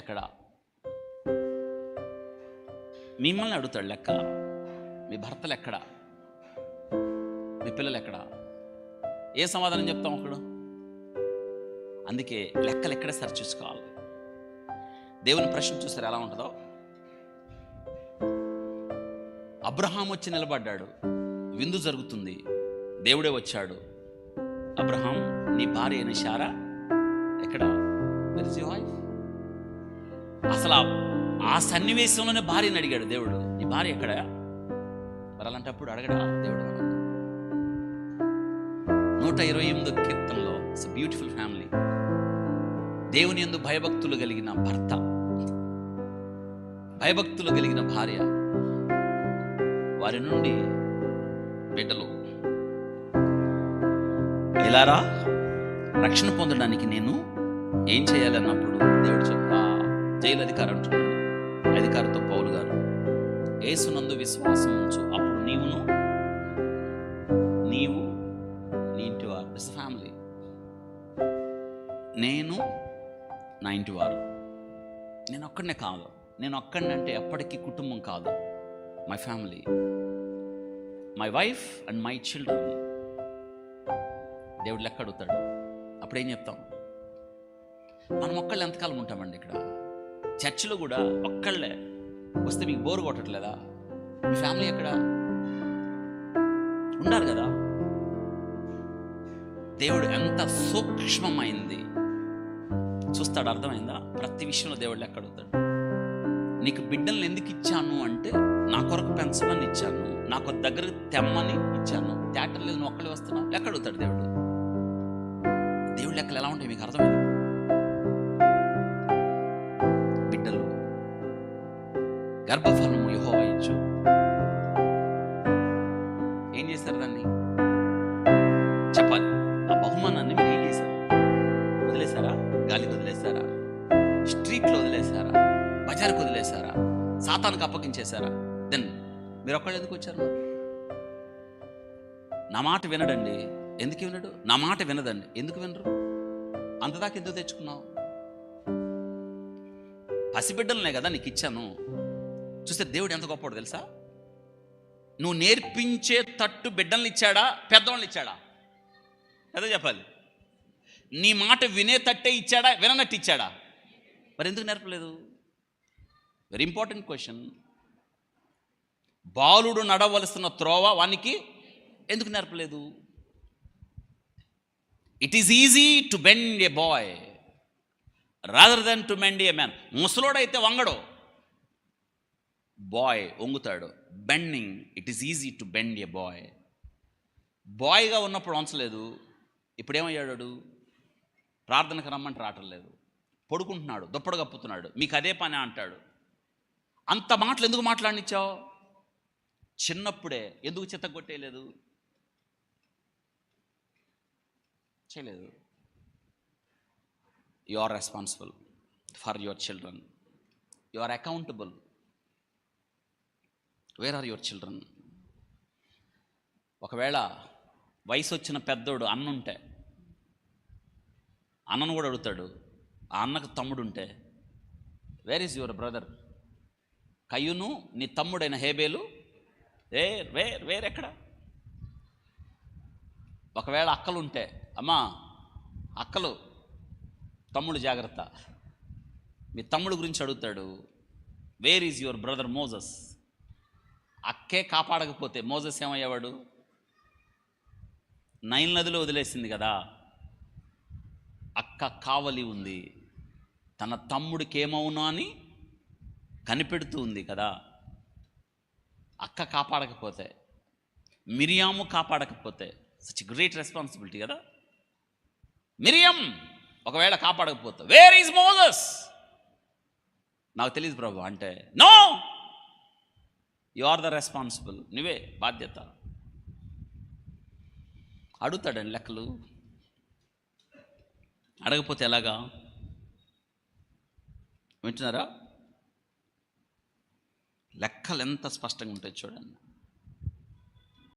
ఎక్కడ మిమ్మల్ని అడుగుతాడు లెక్క? మీ భర్తలు ఎక్కడ? మీ పిల్లలు ఎక్కడ? ఏ సమాధానం చెప్తాం ఒకడు అందుకే లెక్కలు ఎక్కడ సరి చూసుకోవాలి. దేవుని ప్రశ్న చూసారు? ఎలా ఉంటుందో? అబ్రహాం వచ్చి నిలబడ్డాడు. విందు జరుగుతుంది. దేవుడే వచ్చాడు. అబ్రహాం నీ భార్య అయిన శారా అసలు ఆ- సన్నివేశంలోనే భార్యని అడిగాడు దేవుడు. నీ భార్య ఎక్కడ? మరి అలాంటప్పుడు అడగడా దేవుడు నూట ఇరవై ఎనిమిదో కీర్తనలో ఇట్స్ బ్యూటిఫుల్ ఫ్యామిలీ దేవుని ఎందు భయభక్తులు కలిగిన భర్త. భయభక్తులు కలిగిన భార్య. వారి నుండి బిడ్డలు. ఇలారా? రక్షణ పొందడానికి నేను ఏం చేయాలన్నప్పుడు? దేవుడు చెప్పా జైలు అధికారి అంటున్నాడు అధికారితో పౌలు గారు ఏసునందు విశ్వాసం ఉంచు. అప్పుడు నీవును నీవు నీ ఇంటి వారు. ఇస్ ఫ్యామిలీ నేను నా ఇంటి వారు. నేను ఒక్కడనే కాదు. నేను ఒక్కడినంటే ఎప్పటికీ కుటుంబం కాదు. My family my wife and my children దేవుడు లెక్క అడుగుతాడు. అప్పుడేం చెప్తాం? మనం ఒక్కళ్ళు ఎంతకాలం ఉంటామండి ఇక్కడ? చర్చిలో కూడా ఒక్కళ్ళే వస్తే మీకు బోరు కొట్టట్లేదా? మీ ఫ్యామిలీ ఎక్కడ? ఉన్నారు కదా? దేవుడు ఎంత సూక్ష్మమైంది. చూస్తాడు అర్థమైందా? ప్రతి విషయంలో దేవుడు ఎక్కడ ఉంటాడు? నీకు బిడ్డల్ని ఎందుకు ఇచ్చాను అంటే నా కొరకు పెంచమని ఇచ్చాను నాకు దగ్గర తెమ్మని ఇచ్చాను థియేటర్ లేదు నువ్వు ఒక్కడే వస్తున్నావు ఎక్కడ అడుగుతాడు దేవుడు. దేవుడు లెక్కలు ఎలా ఉంటాయి? మీకు అర్థమైంది? గర్భఫలము యెహోవా ఇచ్చు. ఏం చేశారు దాన్ని? చెప్పాలి. ఆ బహుమానాన్ని మీరు ఏం చేశారు? వదిలేశారా? గాలికి వదిలేశారా? స్ట్రీట్లో వదిలేశారా? బజార్కి వదిలేశారా? సాతానికి అప్పగించేశారా? దెన్ మీరు ఒక్కళ్ళు ఎందుకు వచ్చారు? నా మాట వినడండి. ఎందుకు వినడు? నా మాట వినదండి. ఎందుకు వినరు? అంతదాకా ఎందుకు తెచ్చుకున్నావు? పసిబిడ్డలనే కదా నీకు ఇచ్చాను చూస్తే దేవుడు ఎంత గొప్పవాడు తెలుసా? నువ్వు నేర్పించే తట్టు బిడ్డల్ని ఇచ్చాడా? పెద్దవాళ్ళని ఇచ్చాడా? కదా చెప్పాలి. నీ మాట వినే తట్టే ఇచ్చాడా? విననట్టు ఇచ్చాడా? మరి ఎందుకు నేర్పలేదు? వెరీ ఇంపార్టెంట్ క్వశ్చన్ బాలుడు నడవలసిన త్రోవ వానికి ఎందుకు నేర్పలేదు? It is easy to bend a boy rather than to mend a man ముసలోడైతే వంగడు. Boy వంగుతాడు. Bending it is easy to bend a boy బాయ్గా ఉన్నప్పుడు వంచలేదు ఇప్పుడేమయ్యాడు ప్రార్థనకు రమ్మంటే రావటం లేదు. పడుకుంటున్నాడు దుప్పడు కప్పుతున్నాడు. మీకు అదే పని అంటాడు. అంత మాటలు ఎందుకు మాట్లాడినిచ్చావు? చిన్నప్పుడే. ఎందుకు చిత్త కొట్టేయలేదు? చేయలేదు. You are responsible for your children you are accountable where are your children ఒకవేళ వయసు వచ్చిన పెద్దోడు అన్నుంటే అన్నను కూడా అడుగుతాడు ఆ అన్నకు తమ్ముడు ఉంటే వేర్ ఈజ్ యువర్ బ్రదర్ కయ్యును నీ తమ్ముడైన హేబేలు. వేర్ వేర్ వేర్ ఎక్కడ? ఒకవేళ అక్కలు ఉంటే అమ్మా అక్కలు తమ్ముడు జాగ్రత్త. మీ తమ్ముడు గురించి అడుగుతాడు where is your brother Moses అక్కే కాపాడకపోతే మోజస్ ఏమయ్యేవాడు? నైల్ నదిలో వదిలేసింది కదా. అక్క కావలి ఉంది. తన తమ్ముడికి ఏమవునా అని కనిపెడుతూ ఉంది కదా. అక్క కాపాడకపోతే మిరియాము కాపాడకపోతే సచ్ గ్రేట్ రెస్పాన్సిబిలిటీ కదా. మిరియం ఒకవేళ కాపాడకపోతే వేర్ ఈజ్ మోజస్ నాకు తెలియదు ప్రభు అంటే no you are the responsible నువ్వే బాధ్యత. అడుగుతాడండి లెక్కలు. అడగపోతే ఎలాగా? వింటున్నారా? లెక్కలు ఎంత స్పష్టంగా ఉంటాయి చూడండి.